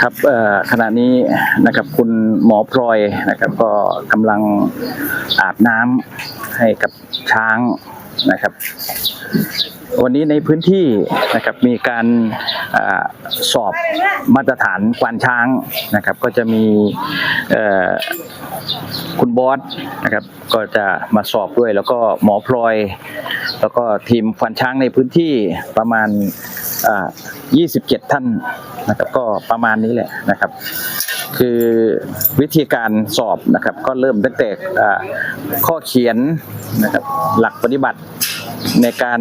ครับขณะนี้นะครับคุณหมอพลอยนะครับ ก็กำลังอาบน้ำให้กับช้างนะครับ วันนี้ในพื้นที่นะครับมีการอสอบมาตรฐานควานช้างนะครับก็จะมีคุณบอสนะครับก็จะมาสอบด้วย แล้วก็หมอพลอย แล้วก็ทีมควานช้างในพื้นที่ประมาณ 27 ท่านนะครับก็ประมาณนี้แหละนะครับคือวิธีการสอบนะครับก็เริ่มตั้งแต่ข้อเขียนนะครับหลักปฏิบัติ ในการ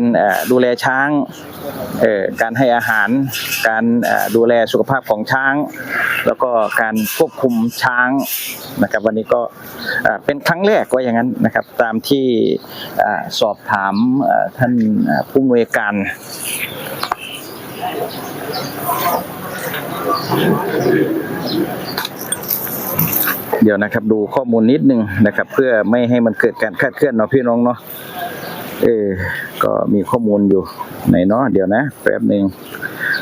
ดูแลช้างการให้อาหาร การดูแลสุขภาพของช้าง แล้วก็การควบคุมช้างนะครับ วันนี้ก็เป็นครั้งแรกว่าอย่างนั้นนะครับ ตามที่สอบถามท่านผู้อำนวยการเดี๋ยวนะครับดูข้อมูลนิดนึงนะครับ เพื่อไม่ให้มันเกิดการคาดเคลื่อนเนาะพี่น้องเนาะ เออ ก็มีข้อมูลอยู่ไหนเนาะเดี๋ยวนะแป๊บหนึ่ง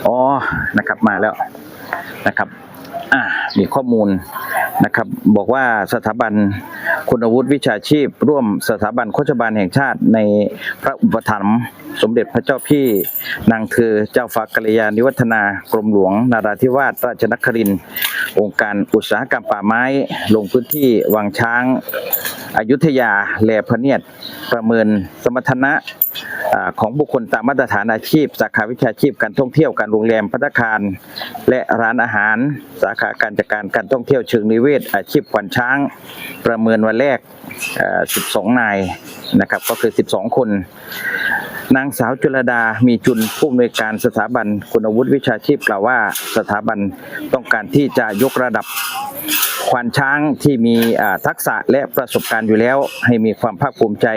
อ๋อนะครับมาแล้วนะครับอ่ามีข้อมูลนะครับ บอกว่าสถาบันคุณวุฒิวิชาชีพ ร่วมสถาบันโฆษบาลแห่งชาติในพระอุปถัมภ์สมเด็จพระเจ้าพี่นางเธอเจ้าฟ้ากัลยาณิวัฒนากรมหลวง นาราธิวาสราชนครินองค์การอุตสาหกรรมป่าไม้ ลงพื้นที่วังช้างอยุธยาแลพระเนียดประเมินสมรรถนะของบุคคลตามมาตรฐานอาชีพ สาขาวิชาชีพการท่องเที่ยวการโรงแรมพัตตาคาร และร้านอาหาร สาขาการจัดการการท่องเที่ยวเชิงนิเวศ อาชีพขวัญช้าง ประเมินวันแรก 12 นายนะครับก็คือ 12 คน นางสาวจุลดา มีจุนผู้อำนวยการสถาบันคุณวุฒิวิชาชีพกล่าวว่า สถาบันต้องการที่จะยกระดับ ควานช้างที่มีทักษะและประสบการณ์อยู่แล้ว ให้มีความภาคภูมิใจ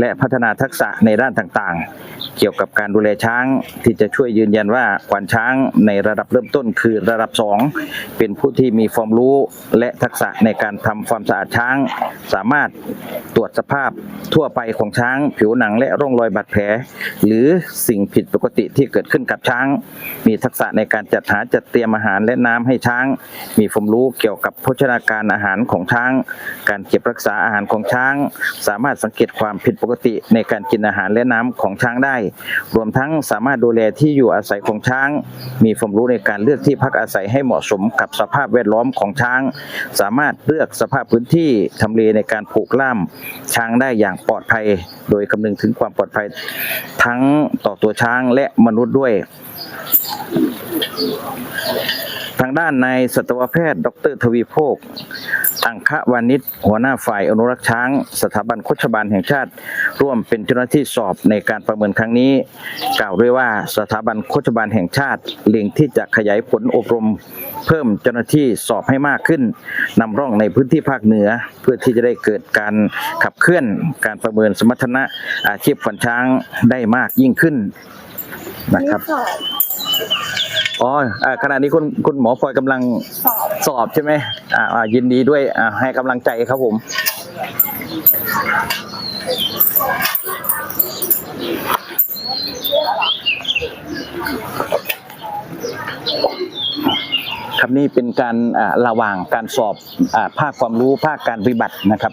และพัฒนาทักษะในด้านต่างๆ เกี่ยวกับการดูแลช้างที่จะช่วยยืนยันว่าควานช้างในระดับเริ่มต้นคือระดับ 2 เป็นผู้ที่มีความรู้และทักษะในการทำความสะอาดช้าง สามารถตรวจสภาพทั่วไปของช้าง ผิวหนังและร่องรอยบาดแผล หรือสิ่งผิดปกติที่เกิดขึ้นกับช้าง มีทักษะในการจัดหาจัดเตรียมอาหารและน้ำให้ช้าง มีความรู้เกี่ยวกับโภชนาการอาหารของช้าง การเก็บรักษาอาหารของช้าง สามารถสังเกตความผิดปกติในการกินอาหารและน้ำของช้างได้ รวมทั้งสามารถดูแลที่อยู่อาศัยของช้าง มีความรู้ในการเลือกที่พักอาศัยให้เหมาะสมกับสภาพแวดล้อมของช้าง สามารถเลือกสภาพพื้นที่ทำเลในการผูกล่ามช้างได้อย่างปลอดภัย โดยคำนึงถึงความปลอดภัยทั้งต่อตัวช้างและมนุษย์ด้วย ทางด้านนายสัตวแพทย์ ดรทวีโภค อังควานิชหัวหน้าฝ่ายอนุรักษ์ช้าง สถาบันโฆษบาลแห่งชาติ ร่วมเป็นเจ้าหน้าที่สอบในการประเมินครั้งนี้ กล่าวด้วยว่าสถาบันโฆษบาลแห่งชาติเล็งที่จะขยายผลอบรม เพิ่มเจ้าหน้าที่สอบให้มากขึ้นนำร่องในพื้นที่ภาคเหนือ เพื่อที่จะได้เกิดการขับเคลื่อนการประเมินสมรรถนะอาชีพขวัญช้างได้มากยิ่งขึ้นนะครับ อ๋ออ่าขณะนี้คุณคุณหมอพลอยกำลังสอบสอบใช่ไหมอ่าอ่ายินดีด้วยอ่าให้กำลังใจครับผม ครับนี่เป็นการอ่าระหว่างการสอบอาภาคความรู้ภาคการปฏิบัตินะครับ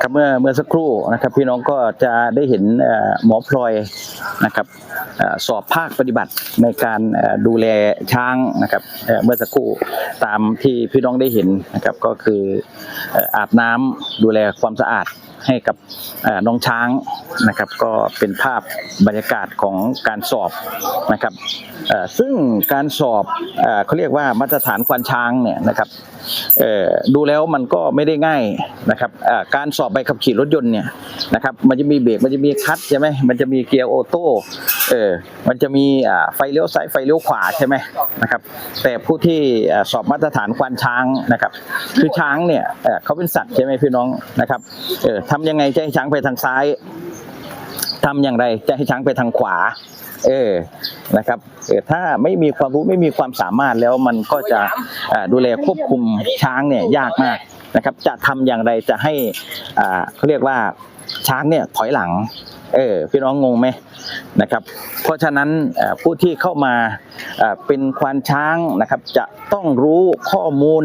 ครับเมื่อเมื่อสักครู่นะครับ พี่น้องก็จะได้เห็นหมอพลอยนะครับอสอบภาคปฏิบัติในการดูแลช้างนะครับเมื่อสักครู่ตามที่พี่น้องได้เห็นนะครับก็คืออาบน้ำดูแลความสะอาดให้กับน้องช้างนะครับ ก็เป็นภาพบรรยากาศของการสอบนะครับซึ่งการสอบเขาเรียกว่ามาตรฐานควานช้างเนี่ยนะครับ ดูแล้วมันก็ไม่ได้ง่ายนะครับการสอบใบขับขี่รถยนต์เนี่ยนะครับมันจะมีเบรกมันจะมีคัตใช่ไหมมันจะมีเกียร์ออโต้เออมันจะมีไฟเลี้ยวซ้ายไฟเลี้ยวขวาใช่ไหมนะครับแต่ผู้ที่สอบมาตรฐานควานช้างนะครับคือช้างเนี่ยเเขาเป็นสัตว์ใช่ไหมพี่น้องนะครับเออทำยังไงจะให้ช้างไปทางซ้ายทำอย่างไรจะให้ช้างไปทางขวา เออนะครับเออถ้าไม่มีความรู้ไม่มีความสามารถแล้วมันก็จะอ่าดูแลควบคุมช้างเนี่ยยากมากนะครับ จะทำอย่างไรจะให้อ่าเขาเรียกว่า ช้างเนี่ยถอยหลัง เออพี่น้องงงไหมนะครับ เพราะฉะนั้นผู้ที่เข้ามาเป็นควานช้างนะครับ จะต้องรู้ข้อมูล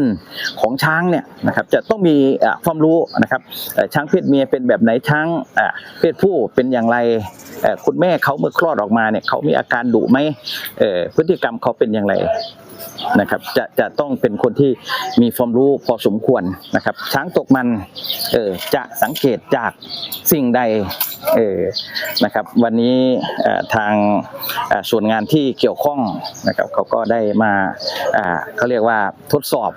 ของช้างเนี่ยนะครับ จะต้องมีความรู้นะครับช้างเพศเมียเป็นแบบไหนช้างเพศผู้เป็นอย่างไรคุณแม่เขาเมื่อคลอดออกมาเนี่ยเขามีอาการดุไหมพฤติกรรมเขาเป็นอย่างไร นะครับ จะจะต้องเป็นคนที่มีความรู้พอสมควรนะครับ ช้างตกมันเออจะสังเกตจากสิ่งใดเออนะครับ วันนี้ทางส่วนงานที่เกี่ยวข้องนะครับเขาก็ได้มาเขาเรียกว่าทดสอบ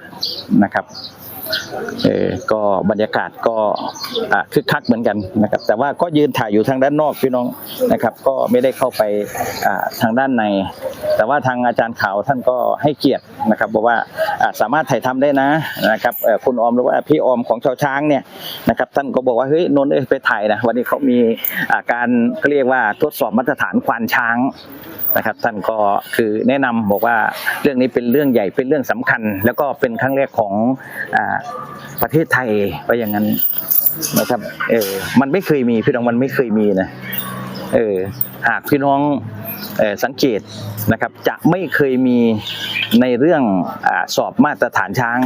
นะครับ เออก็บรรยากาศก็คึกคักเหมือนกันนะครับ แต่ว่าก็ยืนถ่ายอยู่ทางด้านนอกพี่น้องนะครับ ก็ไม่ได้เข้าไปทางด้านใน แต่ว่าทางอาจารย์ข่าวท่านก็ให้เกียรตินะครับบอกว่าอ่าสามารถถ่ายทำได้นะนะครับคุณออมหรือว่าพี่ออมของชาวช้างเนี่ยนะครับ ท่านก็บอกว่าเฮ้ยนนท์เอ้ยไปถ่ายนะวันนี้เขามีการเขาเรียกว่าทดสอบมาตรฐานควานช้าง นะครับ ท่านก็คือแนะนำบอกว่าเรื่องนี้เป็นเรื่องใหญ่เป็นเรื่องสำคัญ แล้วก็เป็นครั้งแรกของอาประเทศไทยไปอย่างนั้นนะครับเออมันไม่เคยมีพี่น้องมันไม่เคยมีนะ เออหากพี่น้องสังเกตนะครับ จะไม่เคยมีในเรื่องอสอบมาตรฐานช้าง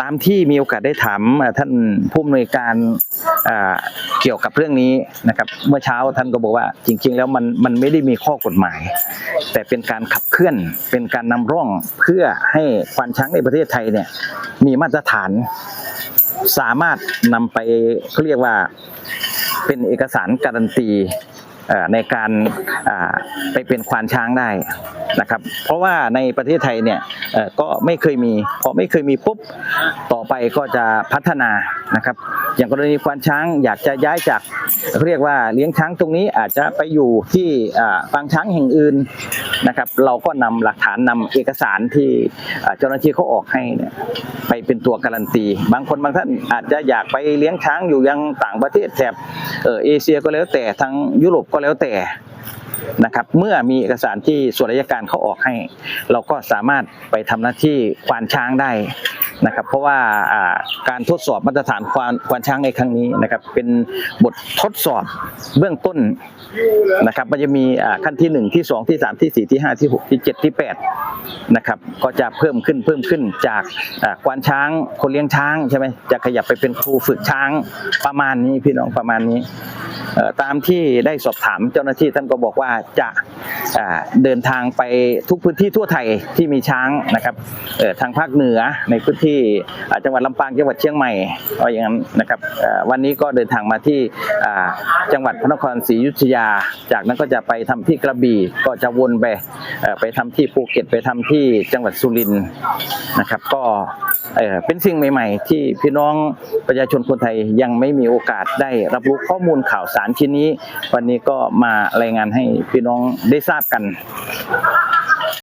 ตามที่มีโอกาสได้ถามท่านผู้อำนวยการเกี่ยวกับเรื่องนี้นะครับ เมื่อเช้าท่านก็บอกว่าจริง ๆ แล้วมันมันไม่ได้มีข้อกฎหมาย แต่เป็นการขับเคลื่อนเป็นการนำร่องเพื่อให้ควานช้างในประเทศไทยเนี่ยมีมาตรฐาน สามารถนำไปเขาเรียกว่าเป็นเอกสารการันตี ในการไปเป็นควานช้างได้นะครับ เพราะว่าในประเทศไทยเนี่ยก็ไม่เคยมีพอไม่เคยมีปุ๊บต่อไปก็จะพัฒนานะครับ อย่างกรณีควานช้างอยากจะย้ายจากเรียกว่าเลี้ยงช้างตรงนี้อาจจะไปอยู่ที่อ่างช้างแห่งอื่นนะครับ เราก็นำหลักฐานนำเอกสารที่เจ้าหน้าที่เขาออกให้เนี่ยไปเป็นตัวการันตี บางคนบางท่านอาจจะอยากไปเลี้ยงช้างอยู่ยังต่างประเทศแถบเอเอเชียก็แล้วแต่ทางยุโรปก็แล้วแต่นะครับ เมื่อมีเอกสารที่ส่วนราชการเขาออกให้ เราก็สามารถไปทำหน้าที่ควานช้างได้นะครับ เพราะว่าอ่าการทดสอบมาตรฐานควานควานช้างในครั้งนี้นะครับ เป็นบททดสอบเบื้องต้น นะครับมันจะมีขั้นที่หนึ่งที่สองที่สามที่สี่ที่ห้าที่หกที่เจ็ดที่แปดนะครับก็จะเพิ่มขึ้นเพิ่มขึ้นจากควานช้างคนเลี้ยงช้างใช่ไหมจะขยับไปเป็นครูฝึกช้างประมาณนี้พี่น้องประมาณนี้ตามที่ได้สอบถามเจ้าหน้าที่ท่านก็บอกว่าจะเดินทางไปทุกพื้นที่ทั่วไทยที่มีช้างนะครับทางภาคเหนือในพื้นที่จังหวัดลำปางจังหวัดเชียงใหม่ก็อย่างนั้นนะครับวันนี้ก็เดินทางมาที่จังหวัดพระนครศรีอยุธยาจากนั้นก็จะไปทำที่กระบี่ก็จะวนไปไปทำที่ภูเก็ตไปทำที่จังหวัดสุรินทร์นะครับ ก็เอ่อเป็นสิ่งใหม่ ๆ ที่พี่น้องประชาชนคนไทยยังไม่มีโอกาสได้รับรู้ข้อมูลข่าวสารชิ้นนี้ วันนี้ก็มารายงานให้พี่น้องได้ทราบกัน